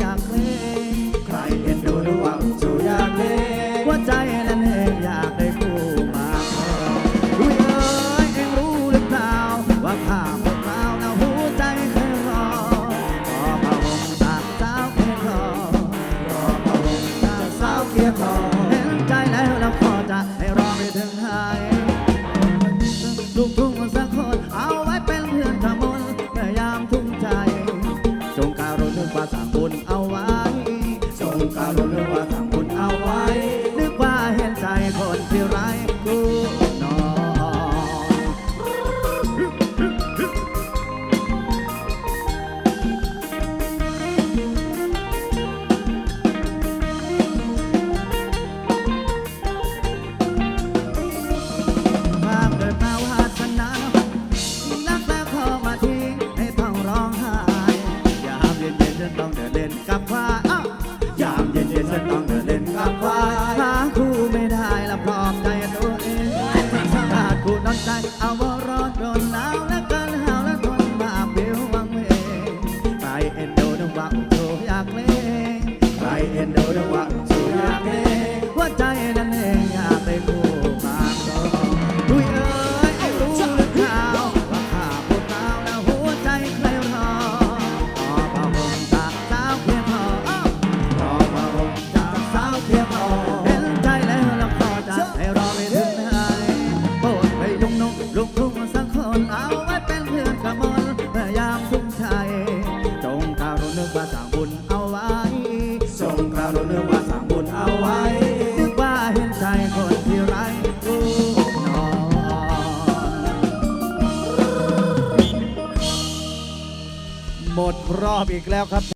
อยากเล่ใครเห็นดูดูว่าอยากเล่วใจนั้นเองอยากได้คู่มาครู้เอ้ยเองรู้หรือเปล่า ว่าข้าพวกเราหน้หัวใจเคยรอรอพระองค์ตากสาวเคยรอรอพระองค์ตากสาวเคยรอเห็นใจแล้วเราพอจะให้รอไปถึงไหนลูกทุ่งสา สากลเอาไว้ทรงการุณา ต้องเดินเล่นกับควายอ้ายามเย็นเย็นฉันต้องเดินเล่นกับควายหาคู่ไม่ได้ละปลอบใจตัวเองขาดคู่นอนใจเอาว่าร้อนโดนหนาวและกันหาวและทนมาเปียววังเวงไปเอ็นโดนว่าโออยากเล่นไปเอ็นโดนว่า ที่กหมดรอบอีกแล้วครับ